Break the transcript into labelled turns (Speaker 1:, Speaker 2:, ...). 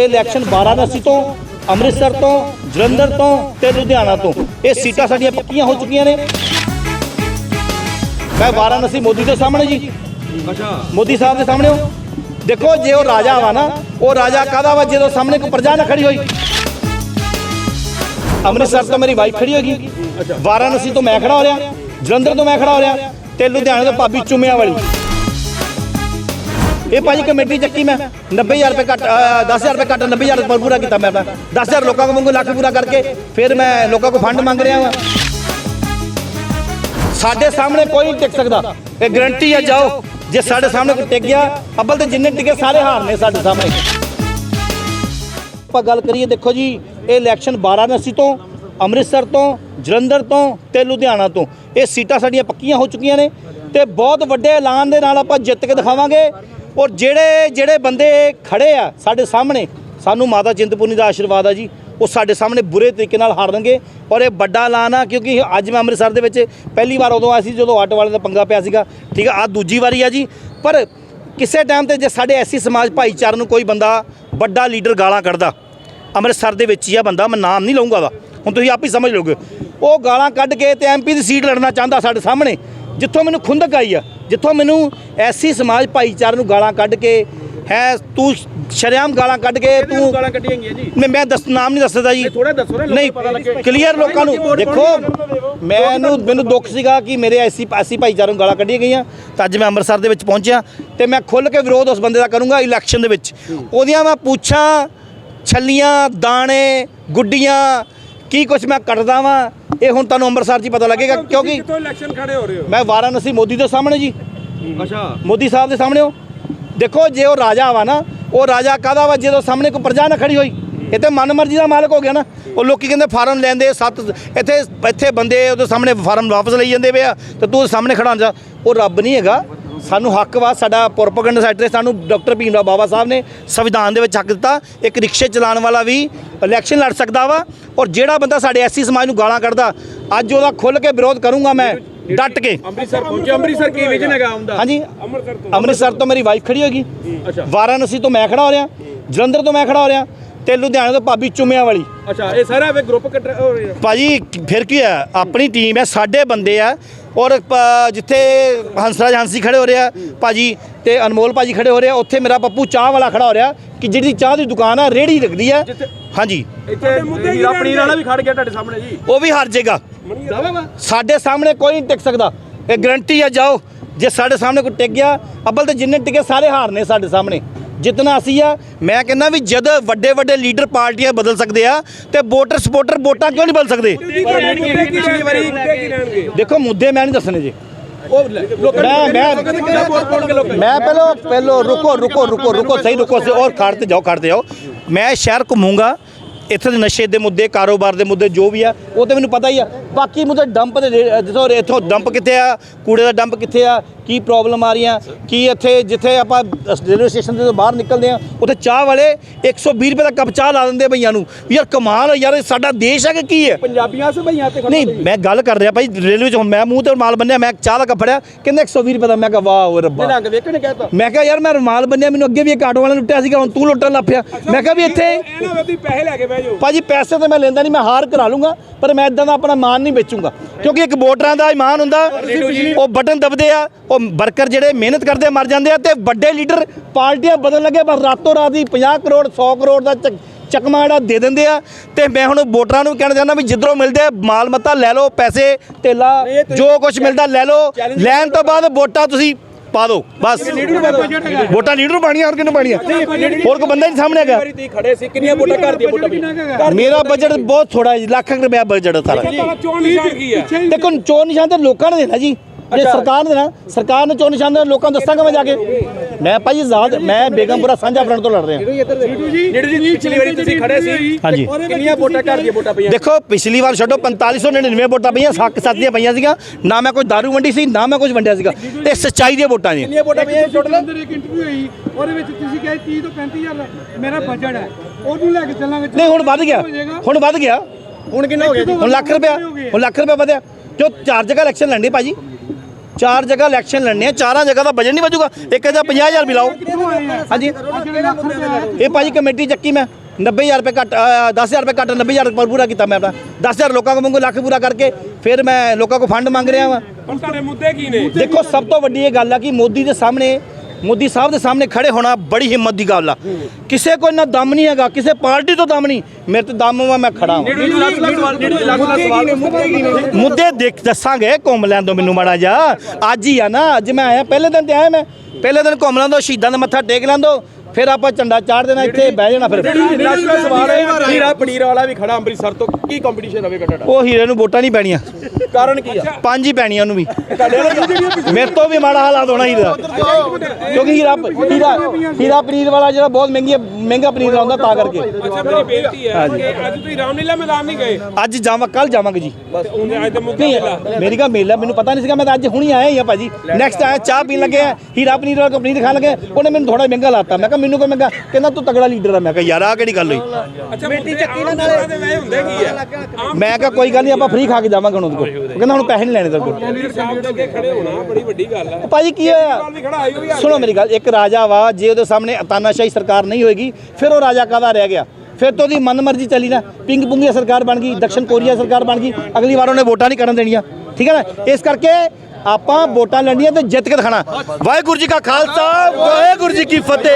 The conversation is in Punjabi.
Speaker 1: ਇਹ ਇਲੈਕਸ਼ਨ ਵਾਰਾਣਸੀ ਤੋਂ ਅੰਮ੍ਰਿਤਸਰ ਤੋਂ ਜਲੰਧਰ ਤੋਂ ਤੇ ਲੁਧਿਆਣਾ ਤੋਂ। ਇਹ ਸੀਟਾਂ ਸਾਡੀਆਂ ਪੱਕੀਆਂ ਹੋ ਚੁੱਕੀਆਂ ਨੇ। ਮੈਂ ਵਾਰਾਣਸੀ ਮੋਦੀ ਦੇ ਸਾਹਮਣੇ ਜੀ।
Speaker 2: ਅੱਛਾ।
Speaker 1: ਮੋਦੀ ਸਾਹਿਬ ਦੇ ਸਾਹਮਣੇ ਹੋ। ਦੇਖੋ ਜੇ ਉਹ ਰਾਜਾ ਵਾ ਨਾ ਉਹ ਰਾਜਾ ਕਾਹਦਾ ਵਾ? ਜਦੋਂ ਸਾਹਮਣੇ ਕੋਈ ਪ੍ਰਜਾ ਨਾ ਖੜੀ ਹੋਈ। ਅੰਮ੍ਰਿਤਸਰ ਤੋਂ ਮੇਰੀ ਵਾਈਫ ਖੜੀ ਹੋਗੀ ਵਾਰਾਣਸੀ ਤੋਂ ਮੈਂ ਖੜਾ ਹੋ ਰਿਹਾ। ਜਲੰਧਰ ਤੋਂ ਮੈਂ ਖੜਾ ਹੋ ਰਿਹਾ। ਤੇ ਲੁਧਿਆਣੇ ਤੋਂ ਭਾਬੀ ਚੁੰਮਿਆਂ ਵਾਲੀ ਇਹ ਭਾਜੀ ਕਮੇਟੀ ਚੱਕੀ ਮੈਂ। 90000 ਰੁਪਏ ਘੱਟ ਅ, 10000 ਰੁਪਏ ਘੱਟ 90000 ਰੁਪਏ ਪੂਰਾ ਕੀਤਾ ਮੈਂ ਆਪਣਾ। 10000 ਲੋਕਾਂ ਕੋਲ ਮੰਗੂ ਲੱਖ ਪੂਰਾ ਕਰਕੇ ਫਿਰ ਮੈਂ ਲੋਕਾਂ ਕੋਲ ਫੰਡ ਮੰਗ ਰਿਹਾ ਵਾਂ। ਸਾਡੇ ਸਾਹਮਣੇ ਕੋਈ ਨਹੀਂ ਟਿਕ ਸਕਦਾ। ਇਹ ਗਰੰਟੀ ਹੈ ਜਾਓ। ਜੇ ਸਾਡੇ ਸਾਹਮਣੇ ਕੋਈ ਟਿਕ ਗਿਆ ਅੱਬਲ ਤੇ ਜਿੰਨੇ ਟਿਕੇ ਸਾਰੇ ਹਾਰਨੇ ਸਾਡੇ ਸਾਹਮਣੇ। ਆਪਾਂ ਗੱਲ ਕਰੀਏ ਦੇਖੋ ਜੀ ਇਹ ਇਲੈਕਸ਼ਨ ਵਾਰਾਣਸੀ ਤੋਂ ਅੰਮ੍ਰਿਤਸਰ ਤੋਂ ਜਲੰਧਰ ਤੋਂ ਤੇ ਲੁਧਿਆਣਾ ਤੋਂ। ਇਹ ਸੀਟਾਂ ਸਾਡੀਆਂ ਪੱਕੀਆਂ ਹੋ ਚੁੱਕੀਆਂ ਨੇ ਤੇ ਬਹੁਤ ਵੱਡੇ ਐਲਾਨ ਦੇ ਨਾਲ ਆਪਾਂ ਜਿੱਤ ਕੇ ਦਿਖਾਵਾਂਗੇ। ਔਰ ਜਿਹੜੇ ਜਿਹੜੇ ਬੰਦੇ ਖੜੇ ਆ ਸਾਡੇ ਸਾਹਮਣੇ, ਸਾਨੂੰ ਮਾਤਾ ਚਿੰਤਪੁਰਨੀ ਦਾ ਆਸ਼ੀਰਵਾਦ ਆ ਜੀ। ਉਹ ਸਾਡੇ ਸਾਹਮਣੇ ਬੁਰੇ ਤਰੀਕੇ ਨਾਲ ਹਾਰਨਗੇ ਔਰ ਇਹ ਵੱਡਾ ਐਲਾਨ ਆ ਕਿਉਂਕਿ ਅੱਜ ਮੈਂ ਅੰਮ੍ਰਿਤਸਰ ਦੇ ਵਿੱਚ ਪਹਿਲੀ ਵਾਰ ਉਦੋਂ ਆਇਆ ਸੀ ਜਦੋਂ ਆਟੋ ਵਾਲੇ ਦਾ ਪੰਗਾ ਪਿਆ ਸੀਗਾ। ਠੀਕ ਆ ਆ ਦੂਜੀ ਵਾਰੀ ਆ ਜੀ। ਪਰ ਕਿਸੇ ਟਾਈਮ ਤੇ ਜੇ ਸਾਡੇ ਐਸੀ ਸਮਾਜ ਭਾਈਚਾਰੇ ਨੂੰ ਕੋਈ ਬੰਦਾ ਵੱਡਾ ਲੀਡਰ ਗਾਲਾਂ ਕੱਢਦਾ, ਅੰਮ੍ਰਿਤਸਰ ਦੇ ਵਿੱਚ ਹੀ ਆ ਬੰਦਾ, ਮੈਂ ਨਾਮ ਨਹੀਂ ਲਊਂਗਾ ਦਾ ਹੁਣ ਤੁਸੀਂ ਆਪ ਹੀ ਸਮਝ ਲਓਗੇ। ਉਹ ਗਾਲਾਂ ਕੱਢ ਕੇ ਤੇ ਐਮਪੀ ਦੀ ਸੀਟ ਲੜਨਾ ਚਾਹੁੰਦਾ ਸਾਡੇ ਸਾਹਮਣੇ, ਜਿੱਥੋਂ ਮੈਨੂੰ ਖੁੰਦਕ ਆਈ ਆ। ਜਿੱਥੋਂ ਮੈਨੂੰ ਐਸੀ ਸਮਾਜ ਭਾਈਚਾਰੇ ਨੂੰ ਗਾਲਾਂ ਕੱਢ ਕੇ ਹੈ ਤੂੰ ਸ਼ਰੇਆਮ ਗਾਲਾਂ ਕੱਢ ਕੇ ਤੂੰ
Speaker 2: ਗਾਲਾਂ ਕੱਢੀਆਂ ਗਈਆਂ ਜੀ?
Speaker 1: ਮੈਂ ਮੈਂ ਦੱਸ ਨਾਮ ਨਹੀਂ ਦੱਸਦਾ ਜੀ।
Speaker 2: ਥੋੜਾ ਦੱਸੋ ਨਾ ਲੋਕਾਂ
Speaker 1: ਨਹੀਂ
Speaker 2: ਨੂੰ ਪਤਾ ਲੱਗੇ।
Speaker 1: ਕਲੀਅਰ ਲੋਕਾਂ ਨੂੰ। ਦੇਖੋ ਮੈਨੂੰ ਮੈਨੂੰ ਦੁੱਖ ਸੀਗਾ ਕਿ ਮੇਰੇ ਐਸੀ ਐਸੀ ਭਾਈਚਾਰੇ ਨੂੰ ਗਾਲਾਂ ਕੱਢੀਆਂ ਗਈਆਂ। ਤਾਂ ਅੱਜ ਮੈਂ ਅੰਮ੍ਰਿਤਸਰ ਦੇ ਵਿੱਚ ਪਹੁੰਚਿਆ ਤੇ ਮੈਂ ਖੁੱਲ ਕੇ ਵਿਰੋਧ ਉਸ ਬੰਦੇ ਦਾ ਕਰੂੰਗਾ ਇਲੈਕਸ਼ਨ ਦੇ ਵਿੱਚ। ਉਹਦੀਆਂ ਮੈਂ ਪੁੱਛਾਂ ਛੱਲੀਆਂ ਦਾਣੇ ਗੁੱਡੀਆਂ ਕੀ ਕੁਛ ਮੈਂ ਕੱਟਦਾ ਵਾਂ ਇਹ ਹੁਣ ਤੁਹਾਨੂੰ ਅੰਮ੍ਰਿਤਸਰ 'ਚ ਹੀ ਪਤਾ ਲੱਗੇਗਾ ਕਿਉਂਕਿ
Speaker 2: ਕਿਤੋਂ ਇਲੈਕਸ਼ਨ ਖੜੇ ਹੋ ਰਹੇ ਹੋ?
Speaker 1: ਮੈਂ ਵਾਰਾਣਸੀ ਮੋਦੀ ਦੇ ਸਾਹਮਣੇ ਜੀ।
Speaker 2: ਅੱਛਾ।
Speaker 1: ਮੋਦੀ ਸਾਹਿਬ ਦੇ ਸਾਹਮਣੇ ਹੋ। ਦੇਖੋ ਜੇ ਉਹ ਰਾਜਾ ਵਾ ਨਾ ਉਹ ਰਾਜਾ ਕਾਹਦਾ ਵਾ? ਜਦੋਂ ਸਾਹਮਣੇ ਕੋਈ ਪ੍ਰਜਾ ਨਾ ਖੜੀ ਹੋਈ। ਇਹ ਤੇ ਮਨਮਰਜ਼ੀ ਦਾ ਮਾਲਕ ਹੋ ਗਿਆ ਨਾ। ਉਹ ਲੋਕੀ ਕਹਿੰਦੇ ਫਾਰਮ ਲੈਂਦੇ ਸੱਤ ਇੱਥੇ ਇੱਥੇ ਬੰਦੇ ਉਹਦੇ ਸਾਹਮਣੇ ਫਾਰਮ ਵਾਪਸ ਲਈ ਜਾਂਦੇ ਵੇ ਆ। ਤੇ ਤੂੰ ਉਹਦੇ ਸਾਹਮਣੇ ਖੜਾ ਜਾ ਉਹ ਰੱਬ ਨਹੀਂ ਹੈਗਾ। ਸਾਨੂੰ ਹੱਕ ਵਾ ਸਾਡਾ ਪ੍ਰੋਪਗੈਂਡਾ ਤੇ ਸਾਨੂੰ ਡਾਕਟਰ ਭੀਮ ਰਾਓ ਬਾਬਾ ਸਾਹਿਬ ਨੇ ਸੰਵਿਧਾਨ ਦੇ ਵਿੱਚ ਹੱਕ ਦਿੱਤਾ। ਇੱਕ ਰਿਕਸ਼ੇ ਚਲਾਉਣ ਵਾਲਾ ਵੀ ਇਲੈਕਸ਼ਨ ਲੜ ਸਕਦਾ ਵਾ ਔਰ ਜਿਹੜਾ ਬੰਦਾ ਸਾਡੇ ਐਸੀ ਸਮਾਜ ਨੂੰ ਗਾਲਾਂ ਕੱਢਦਾ ਅੱਜ ਉਹਦਾ ਖੁੱਲ ਕੇ ਵਿਰੋਧ ਕਰੂੰਗਾ ਮੈਂ ਡਟ ਕੇ।
Speaker 2: ਅੰਮ੍ਰਿਤਸਰ ਪਹੁੰਚੇ ਅੰਮ੍ਰਿਤਸਰ ਕੀ ਵਿਜਨ ਹੈਗਾ ਆਉਂਦਾ
Speaker 1: ਹਾਂਜੀ।
Speaker 2: ਅੰਮ੍ਰਿਤਸਰ ਤੋਂ।
Speaker 1: ਅੰਮ੍ਰਿਤਸਰ ਤੋਂ ਮੇਰੀ ਵਾਈਫ ਖੜੀ ਹੋਗੀ
Speaker 2: ਅੱਛਾ।
Speaker 1: ਵਾਰਾਣਸੀ ਤੋਂ ਮੈਂ ਖੜਾ ਹੋ ਰਿਹਾ। ਜਲੰਧਰ ਤੋਂ ਮੈਂ ਖੜਾ ਹੋ ਰਿਹਾ। ਤੇ ਲੁਧਿਆਣੇ ਤੋਂ ਭਾਬੀ ਚੁੰਮਿਆਂ ਵਾਲੀ
Speaker 2: ਅੱਛਾ ਇਹ ਸਾਰਾ ਵੇ ਗਰੁੱਪ ਕੱਟ ਹੋ ਰਿਹਾ
Speaker 1: ਭਾਜੀ ਫਿਰ ਕੀ ਹੈ ਆਪਣੀ ਟੀਮ ਹੈ ਸਾਡੇ ਬੰਦੇ ਆ। ਔਰ ਪ- ਜਿੱਥੇ ਹੰਸਰਾਜ ਹੰਸੀ ਖੜੇ ਹੋ ਰਿਹਾ ਭਾਜੀ ਤੇ ਅਨਮੋਲ ਭਾਜੀ ਖੜੇ ਹੋ ਰਿਹਾ ਉੱਥੇ ਮੇਰਾ ਪੱਪੂ ਚਾਹ ਵਾਲਾ ਖੜਾ ਹੋ ਰਿਹਾ ਕਿ ਜਿਹੜੀ ਚਾਹ ਦੀ ਦੁਕਾਨ ਆ ਰੇੜੀ ਲੱਗਦੀ ਹੈ
Speaker 2: ਜਿੱਥੇ-
Speaker 1: ਹਾਂਜੀ।
Speaker 2: ਇੱਥੇ ਹੀਰਾ ਪਨੀਰ ਵਾਲਾ ਵੀ ਖੜ ਗਿਆ ਤੁਹਾਡੇ ਸਾਹਮਣੇ ਜੀ।
Speaker 1: ਉਹ ਵੀ ਹਾਰ ਜਾਏਗਾ।
Speaker 2: ਦਾਵਾ ਵਾ
Speaker 1: ਸਾਡੇ ਸਾਹਮਣੇ ਕੋਈ ਨਹੀਂ ਟਿਕ ਸਕਦਾ। ਇਹ ਗਰੰਟੀ ਹੈ ਜਾਓ। ਜੇ ਸਾਡੇ ਸਾਹਮਣੇ ਕੋਈ ਟਿਕ ਗਿਆ ਅੱਬਲ ਤੇ ਜਿੰਨੇ ਟਿਕੇ ਸਾਰੇ ਹਾਰਨੇ ਸਾਡੇ ਸਾਹਮਣੇ। ਜਿੱਤਣਾ ਅਸੀਂ ਆ, ਮੈਂ ਕਹਿੰਦਾ ਵੀ ਜਦ ਵੱਡੇ ਵੱਡੇ ਲੀਡਰ ਪਾਰਟੀਆਂ ਬਦਲ ਸਕਦੇ ਆ, ਤੇ ਵੋਟਰ ਸਪੋਰਟਰ ਵੋਟਾਂ ਕਿਉਂ ਨਹੀਂ ਬਦਲ ਸਕਦੇ? ਦੇਖੋ, ਮੁੱਦੇ ਮੈਂ ਨਹੀਂ ਦੱਸਣੇ ਜੀ। ਮੈਂ ਮੈਂ ਮੈਂ ਪਹਿਲੋ ਪਹਿਲੋ ਰੁਕੋ ਰੁਕੋ ਰੁਕੋ ਰੁਕੋ, ਸਹੀ ਰੁਕੋ ਸੇ ਔਰ ਖੜਤੇ ਜਾਓ ਖੜਤੇ ਜਾਓ। ਮੈਂ ਸ਼ਹਿਰ ਘੁੰਮੂੰਗਾ। ਇੱਥੇ ਦੇ ਨਸ਼ੇ ਦੇ ਮੁੱਦੇ ਕਾਰੋਬਾਰ ਦੇ ਮੁੱਦੇ ਜੋ ਵੀ ਆ ਉਹ ਤੇ ਮੈਨੂੰ ਪਤਾ ਹੀ ਆ। ਬਾਕੀ ਮੁੱਦੇ ਡੰਪ ਦੇ ਜਿੱਥੋਂ ਇੱਥੋਂ ਡੰਪ ਕਿੱਥੇ ਆ? ਕੂੜੇ ਦਾ ਡੰਪ ਕਿੱਥੇ ਆ? ਕੀ ਪ੍ਰੋਬਲਮ ਆ ਰਹੀਆਂ? ਕੀ ਇੱਥੇ ਜਿੱਥੇ ਆਪਾਂ ਰੇਲਵੇ ਸਟੇਸ਼ਨ ਦੇ ਤੋਂ ਬਾਹਰ ਨਿਕਲਦੇ ਆ ਉੱਥੇ ਚਾਹ ਵਾਲੇ 120 ਰੁਪਏ ਦਾ ਕੱਪ ਚਾਹ ਲਾ ਦਿੰਦੇ ਭਈਆਂ ਨੂੰ। ਯਾਰ ਕਮਾਲ ਯਾਰ ਸਾਡਾ ਦੇਸ਼ ਹੈ ਕਿ ਕੀ ਹੈ?
Speaker 2: ਪੰਜਾਬੀਆਂ ਸੇ ਭਈਆਂ ਤੇ
Speaker 1: ਨਹੀਂ ਮੈਂ ਗੱਲ ਕਰ ਰਿਹਾ ਭਾਈ ਰੇਲਵੇ ਚ ਮੈਂ ਮੂੰਹ ਤੇ ਰੁਮਾਲ ਬੰਨਿਆ ਮੈਂ ਚਾਹ ਦਾ ਕੱਪ ਫੜਿਆ ਕਹਿੰਦੇ 120 ਰੁਪਏ ਦਾ ਮੈਂ ਕਿਹਾ ਵਾਹ ਰੱਬਾ।
Speaker 2: ਰੰਗ ਵੇਖਣ ਕਹਤਾ।
Speaker 1: ਮੈਂ ਕਿਹਾ ਯਾਰ ਮੈਂ ਰੁਮਾਲ ਬੰਨਿਆ ਮੈਨੂੰ ਅੱਗੇ ਵੀ ਇੱਕ ਆਟੋ ਵਾਲਾ ਲੁੱਟਿਆ ਸੀਗਾ ਹੁਣ ਤੂੰ ਲੁੱਟਣ ਲੱਗ ਪਿਆ। ਮੈਂ ਕਿਹਾ ਵੀ ਇੱਥੇ
Speaker 2: ਇਹਨਾਂ ਵੇ ਪੈਸੇ ਲੈ ਕੇ
Speaker 1: ਭਾਜੀ ਪੈਸੇ ਤਾਂ ਮੈਂ ਲੈਂਦਾ ਨਹੀਂ ਮੈਂ ਹਾਰ ਕਰਾ ਲੂੰਗਾ ਪਰ ਮੈਂ ਇਦਾਂ ਦਾ ਆਪਣਾ ਮਾਨ ਨਹੀਂ ਵੇਚੂੰਗਾ। ਕਿਉਂਕਿ ਇੱਕ ਵੋਟਰਾਂ ਦਾ ਇਮਾਨ ਹੁੰਦਾ ਉਹ ਬਟਨ ਦਬਦੇ ਆ ਉਹ ਵਰਕਰ ਜਿਹੜੇ ਮਿਹਨਤ ਕਰਦੇ ਮਰ ਜਾਂਦੇ ਆ ਤੇ ਵੱਡੇ ਲੀਡਰ ਪਾਰਟੀਆਂ ਬਦਲਣ ਲੱਗੇ ਪਰ ਰਾਤੋਂ ਰਾਤ ਹੀ 50 ਕਰੋੜ 100 ਕਰੋੜ ਦਾ ਚੱਕ- ਚਕਮਾ ਜਿਹੜਾ ਦੇ ਦਿੰਦੇ ਆ। ਤੇ ਮੈਂ ਹੁਣ ਵੋਟਰਾਂ ਨੂੰ ਕਹਿਣਾ ਚਾਹੁੰਦਾ ਵੀ ਜਿੱਧਰੋਂ ਮਿਲਦੇ ਮਾਲ ਮੱਤਾ ਲੈ ਲਓ ਪੈਸੇ ਧੇਲਾ ਜੋ ਕੁਝ ਮਿਲਦਾ ਲੈ ਲਓ। ਲੈਣ ਤੋਂ ਬਾਅਦ ਵੋਟਾਂ ਤੁਸੀਂ ਪਾ ਦਿਓ ਬਸ। ਵੋਟਾਂ ਲੀਡਰ ਨੂੰ ਪਾਣੀਆਂ ਹੋਰ ਕਿਹਨੂੰ ਪਾਣੀਆਂ ਹੋਰ ਕੋਈ ਬੰਦਾ ਨਹੀਂ ਸਾਹਮਣੇ ਹੈਗਾ।
Speaker 2: ਵਾਰੀ ਤੀ ਖੜੇ ਸੀ ਕਿੰਨੀਆਂ ਵੋਟਾਂ ਘਰ ਦੀਆਂ ਵੋਟਾਂ
Speaker 1: ਮੇਰਾ ਬਜਟ ਬਹੁਤ ਥੋੜਾ ਹੈ ਜੀ ਲੱਖ ਰੁਪਇਆ ਬਜਟ ਸਾਰਾ।
Speaker 2: ਚੋਣ ਨਿਸ਼ਾਨ ਕੀ ਹੈ
Speaker 1: ਦੇਖੋ ਚੋਣ ਨਿਸ਼ਾਨ ਤਾਂ ਲੋਕਾਂ ਨੇ ਦੇਣਾ ਜੀ। ਜੇ ਸਰਕਾਰ ਨੇ ਦੇਣਾ ਸਰਕਾਰ ਨੇ ਚੋਣ ਨਿਸ਼ਾਨ ਲੋਕਾਂ ਨੂੰ ਦੱਸਾਂਗਾ ਮੈਂ ਜਾ ਕੇ? ਮੈਂ ਭਾਜੀ ਆਜ਼ਾਦ ਮੈਂ ਬੇਗਮਪੁਰਾ ਸਾਂਝਾ ਫਰੰਟ ਤੋਂ ਲੜ ਰਿਹਾ।
Speaker 2: ਨੀਡੂ ਜੀ ਪਿਛਲੀ ਵਾਰੀ ਤੁਸੀਂ ਖੜੇ ਸੀ।
Speaker 1: ਹਾਂਜੀ।
Speaker 2: ਕਿੰਨੀਆਂ ਵੋਟਾਂ ਘਰ ਦੀਆਂ ਵੋਟਾਂ ਪਈਆਂ?
Speaker 1: ਦੇਖੋ ਪਿਛਲੀ ਵਾਰ ਛੱਡੋ 4599 ਵੋਟਾਂ ਪਈਆਂ ਸੱਕ ਸੱਤ ਦੀਆਂ ਪਈਆਂ ਸੀਗਾ ਨਾ ਮੈਂ ਕੋਈ ਦਾਰੂ ਵੰਡੀ ਸੀ ਨਾ ਮੈਂ ਕੁਝ ਵੰਡਿਆ ਸੀਗਾ। ਇਹ ਸੱਚਾਈ ਦੀਆਂ ਵੋਟਾਂ ਜੀ
Speaker 2: ਕਿੰਨੀਆਂ ਵੋਟਾਂ ਪਈਆਂ ਛੋਟ
Speaker 3: ਅੰਦਰ ਇੱਕ ਇੰਟਰਵਿਊ ਹੋਈ ਉਹਦੇ ਵਿੱਚ ਤੁਸੀਂ ਕਹੇ 30 ਤੋਂ 35000 ਮੇਰਾ ਬਜਟ ਹੈ। ਉਹਨੂੰ ਲੈ ਕੇ ਚੱਲਾਂਗੇ
Speaker 1: ਨਹੀਂ ਹੁਣ ਵੱਧ ਗਿਆ। ਹੁਣ ਵੱਧ ਗਿਆ।
Speaker 2: ਹੁਣ ਕਿੰਨਾ ਹੋ ਗਿਆ
Speaker 1: ਹੁਣ ਲੱਖ ਰੁਪਇਆ ਹੁਣ ਲੱਖ ਰੁਪਇਆ ਵਧਿਆ। ਜੋ ਚਾਰ ਜਗ੍ਹਾ ਇਲੈਕਸ਼ਨ ਲੜਨੀ ਭਾਜੀ। ਚਾਰ ਜਗ੍ਹਾ ਇਲੈਕਸ਼ਨ ਲੜਨੇ ਆ ਚਾਰਾਂ ਜਗ੍ਹਾ ਦਾ ਬਜਟ ਨਹੀਂ ਵਜੂਗਾ ਇੱਕ ਇਹਦਾ 50000 ਵੀ ਲਾਓ। ਹਾਂਜੀ।
Speaker 3: ਰੁਪਏ
Speaker 1: ਇਹ ਭਾਜੀ ਕਮੇਟੀ ਚੱਕੀ ਮੈਂ। 90000 ਰੁਪਏ ਘੱਟ ਅ, 10000 ਰੁਪਏ ਘੱਟ 90000 ਪਰ ਪੂਰਾ ਕੀਤਾ ਮੈਂ ਆਪਣਾ। 10000 ਲੋਕਾਂ ਕੋਲ ਮੰਗੋ ਲੱਖ ਪੂਰਾ ਕਰਕੇ ਫਿਰ ਮੈਂ ਲੋਕਾਂ ਕੋਲ ਫੰਡ ਮੰਗ ਰਿਹਾ ਵਾਂ।
Speaker 2: ਹੁਣ ਤੁਹਾਡੇ ਮੁੱਦੇ ਕੀ ਨੇ?
Speaker 1: ਦੇਖੋ ਸਭ ਤੋਂ ਵੱਡੀ ਇਹ ਗੱਲ ਆ ਕਿ ਮੋਦੀ ਦੇ ਸਾਹਮਣੇ ਮੋਦੀ ਸਾਹਿਬ ਦੇ ਸਾਹਮਣੇ ਖੜੇ ਹੋਣਾ ਬੜੀ ਹਿੰਮਤ ਦੀ ਗੱਲ ਆ। ਕਿਸੇ ਕੋਲ ਨਾ ਦਮ ਨਹੀਂ ਹੈਗਾ ਕਿਸੇ ਪਾਰਟੀ ਤੋਂ ਦਮ ਨਹੀਂ। ਮੇਰੇ ਤੇ ਦਮ ਵਾ ਮੈਂ ਖੜਾ
Speaker 2: ਮੁੱਦੇ
Speaker 1: ਦੇਖ ਦੱਸਾਂਗੇ ਘੁੰਮ ਲੈਣ ਦੋ ਮੈਨੂੰ ਮਾੜਾ ਜਾ ਅੱਜ ਹੀ ਆ ਨਾ ਅੱਜ ਮੈਂ ਆਇਆ ਪਹਿਲੇ ਦਿਨ ਤੇ ਆਇਆ ਮੈਂ। ਪਹਿਲੇ ਦਿਨ ਘੁੰਮ ਲੈਣ ਦੋ ਸ਼ਹੀਦਾਂ ਦਾ ਮੱਥਾ ਟੇਕ ਲੈਣ ਦੋ। ਫਿਰ ਆਪਾਂ ਝੰਡਾ ਚਾੜ ਦੇਣਾ ਇੱਥੇ ਬਹਿ ਜਾਣਾ ਫਿਰ।
Speaker 2: ਨੈਸ਼ਨਲ ਸਵਾਲ ਹੈ ਹੀਰਾ ਪਨੀਰ ਵਾਲਾ ਵੀ ਖੜਾ ਅੰਮ੍ਰਿਤਸਰ ਤੋਂ ਕੀ ਕੰਪੀਟੀਸ਼ਨ ਹੋਵੇਗਾ ਤੁਹਾਡਾ
Speaker 1: ਉਹ ਹੀਰੇ ਨੂੰ ਵੋਟਾਂ ਨਹੀਂ ਪੈਣੀਆਂ।
Speaker 2: ਕਾਰਨ ਕੀ ਆ?
Speaker 1: ਪੰਜ ਹੀ ਪੈਣੀਆਂ ਉਹਨੂੰ ਵੀ। ਮੇਰੇ ਤੋਂ ਵੀ ਮਾੜਾ ਹਾਲਾਤ ਹੋਣਾ ਹੀਰਾ। ਕਿਉਂਕਿ ਹੀਰਾ ਹੀਰਾ ਹੀਰਾ ਪਨੀਰ ਵਾਲਾ ਜਿਹੜਾ ਬਹੁਤ ਮਹਿੰਗੀ ਮਹਿੰਗਾ ਪਨੀਰ ਆਉਂਦਾ ਤਾਂ ਕਰਕੇ।
Speaker 4: ਅੱਛਾ ਮੇਰੀ ਬੇਨਤੀ ਹੈ ਕਿ ਅੱਜ ਤੁਸੀਂ ਰਾਮਲੀਲਾ ਮੈਦਾਨ ਨਹੀਂ ਗਏ?
Speaker 1: ਅੱਜ ਜਾਵਾਂ ਕੱਲ ਜਾਵਾਂਗੇ ਜੀ।
Speaker 4: ਉਹਨੇ ਅੱਜ ਤੇ ਮੁੱਕਾ
Speaker 1: ਮੇਰੀ ਕਾ ਮੇਲਾ ਮੈਨੂੰ ਪਤਾ ਨਹੀਂ ਸੀਗਾ ਮੈਂ ਤਾਂ ਅੱਜ ਹੁਣੀ ਆਇਆ ਹੀ ਆ ਭਾਜੀ। ਨੈਕਸਟ ਆਇਆ ਚਾਹ ਪੀਣ ਲੱਗੇ ਆ ਹੀਰਾ ਪਨੀਰ ਵਾਲਾ ਕੰਪਨੀ ਦਿਖਾਣ ਲੱਗੇ ਉਹਨੇ ਮੈਨੂੰ ਥੋੜਾ ਮਹਿੰਗਾ ਲਾਤਾ। ਮੈਂ ਕਿਹਾ ਮੈਨੂੰ ਕੋਈ ਮਹਿੰਗਾ ਕਹਿੰਦਾ ਤੂੰ ਤਗੜਾ ਲੀਡਰ ਆ। ਮੈਂ ਕਿਹਾ ਯਾਰ ਆ ਕਿਹੜੀ ਗੱਲ ਹੋਈ?
Speaker 4: ਅੱਛਾ ਮੇਟੀ ਚੱਕੀ ਨਾਲ। ਨਾਲੇ ਦੇ ਵੇ ਹੁੰਦੇ ਕੀ ਆ?
Speaker 1: ਮੈਂ ਕਿਹਾ ਕੋਈ ਗੱਲ ਨਹੀਂ ਆਪਾਂ ਫ੍ਰੀ ਖਾ ਕੇ ਜਾਵਾਂਗੇ ਹੁਣ ਉਹਦੇ ਕੋਲ। ਉਹ ਕਹਿੰਦਾ ਹੁਣ ਪੈਸੇ ਨਹੀਂ ਲੈਣੇ ਤੇਰੇ ਕੋਲ।
Speaker 4: ਲੀਡਰ ਸਾਹਿਬ ਦੇ ਅੱਗੇ ਖੜੇ ਹੋਣਾ ਬੜੀ ਵੱਡੀ ਗੱਲ ਹੈ
Speaker 1: ਭਾਜੀ ਕੀ ਹੋਇਆ? ਸੁਣੋ ਮੇਰੀ ਗੱਲ ਇੱਕ ਰਾਜਾ ਵਾ ਜੇ ਉਹਦੇ ਸਾਹਮਣੇ ਤਾਨਾਸ਼ਾਹੀ ਸਰਕਾਰ ਨਹੀਂ ਹੋਏਗੀ ਫਿਰ ਉਹ ਰਾਜਾ ਕਾਹਦਾ ਰਹਿ ਗਿਆ? ਫਿਰ ਤਾਂ ਉਹਦੀ ਮਨਮਰਜ਼ੀ ਚੱਲੀ ਨਾ। ਪਿੰਗ ਪੁੰਗੀਆ ਸਰਕਾਰ ਬਣ ਗਈ ਦਕਸ਼ਨ ਕੋਰੀਆ ਸਰਕਾਰ ਬਣ ਗਈ ਅਗਲੀ ਵਾਰ ਉਹਨੇ ਵੋਟਾਂ ਨਹੀਂ ਕਰਨ ਦੇਣੀਆਂ। ਠੀਕ ਹੈ ਨਾ? ਇਸ ਕਰਕੇ ਆਪਾਂ ਵੋਟਾਂ ਲੈਣੀਆਂ ਤੇ ਜਿੱਤ ਕੇ ਦਿਖਾਣਾ ਵਾਹਿਗੁਰੂ ਜੀ ਕਾ ਖਾਲਸਾ ਵਾਹਿਗੁਰੂ ਜੀ ਕੀ ਫਤਿਹ।